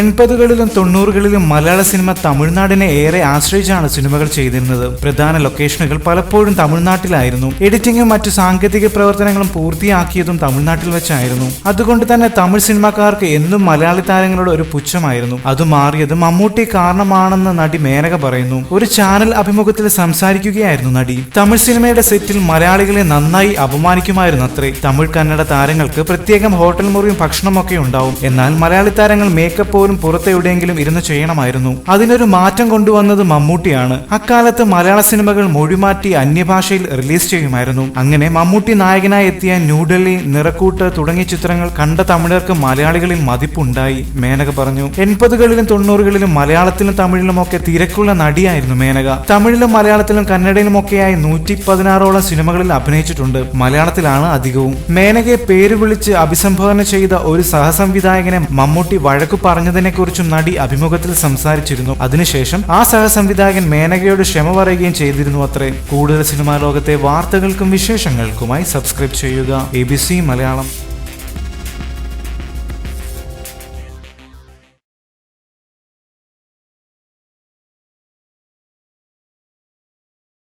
എൺപതുകളിലും തൊണ്ണൂറുകളിലും മലയാള cinema തമിഴ്നാടിനെ ഏറെ ആശ്രയിച്ചാണ് സിനിമകൾ ചെയ്തിരുന്നത്. പ്രധാന ലൊക്കേഷനുകൾ പലപ്പോഴും തമിഴ്നാട്ടിലായിരുന്നു. എഡിറ്റിംഗും മറ്റു സാങ്കേതിക പ്രവർത്തനങ്ങളും പൂർത്തിയാക്കിയതും തമിഴ്നാട്ടിൽ വെച്ചായിരുന്നു. അതുകൊണ്ട് തന്നെ തമിഴ് സിനിമാക്കാർക്ക് എന്നും മലയാളി താരങ്ങളോട് ഒരു പുച്ഛമായിരുന്നു. അത് മാറിയത് മമ്മൂട്ടി കാരണമാണെന്ന് നടി മേനക പറയുന്നു. ഒരു ചാനൽ അഭിമുഖത്തിൽ സംസാരിക്കുകയായിരുന്നു നടി. തമിഴ് സിനിമയുടെ സെറ്റിൽ മലയാളികളെ നന്നായി അപമാനിക്കുമായിരുന്നു അത്രേ തമിഴ് കന്നഡ താരങ്ങൾക്ക് പ്രത്യേകം ഹോട്ടൽ മുറിയും ഭക്ഷണമൊക്കെ ഉണ്ടാവും. എന്നാൽ മലയാളി താരങ്ങൾ മേക്കപ്പ് പോലും പുറത്തെവിടെയെങ്കിലും ഇരുന്ന് ചെയ്യണമായിരുന്നു. അതിനൊരു മാറ്റം കൊണ്ടുവന്നത് മമ്മൂട്ടിയാണ്. അക്കാലത്ത് മലയാള സിനിമകൾ മൊഴിമാറ്റി അന്യഭാഷയിൽ റിലീസ് ചെയ്യുമായിരുന്നു. അങ്ങനെ മമ്മൂട്ടി നായകനായി എത്തിയ ന്യൂഡൽഹി നിറക്കൂട്ട് തുടങ്ങിയ ചിത്രങ്ങൾ കണ്ട തമിഴർക്ക് മലയാളികളിൽ മതിപ്പുണ്ടായി മേനക പറഞ്ഞു. എൺപതുകളിലും തൊണ്ണൂറുകളിലും മലയാളത്തിലും തമിഴിലും ഒക്കെ തിരക്കുള്ള നടിയായിരുന്നു മേനക. തമിഴിലും മലയാളത്തിലും കന്നഡയിലും ഒക്കെയായി നൂറ്റി പതിനാറോളം സിനിമകളിൽ അഭിനയിച്ചിട്ടുണ്ട്. മലയാളത്തിലാണ് അധികവും. മേനകയെ പേര് വിളിച്ച് അഭിസംബോധന ചെയ്ത ഒരു സഹസംവിധായകനെ മമ്മൂട്ടി വഴക്കു പറഞ്ഞതിനെക്കുറിച്ചും നടി അഭിമുഖത്തിൽ സംസാരിച്ചിരുന്നു. അതിനുശേഷം ആ സഹസംവിധായകൻ മേനകയോട് ക്ഷമ പറയുകയും ചെയ്തിരുന്നു അത്രേ. കൂടുതൽ സിനിമാ ലോകത്തെ വാർത്തകൾക്കും വിശേഷങ്ങൾക്കുമായി സബ്സ്ക്രൈബ് ചെയ്യുക. എ മലയാളം.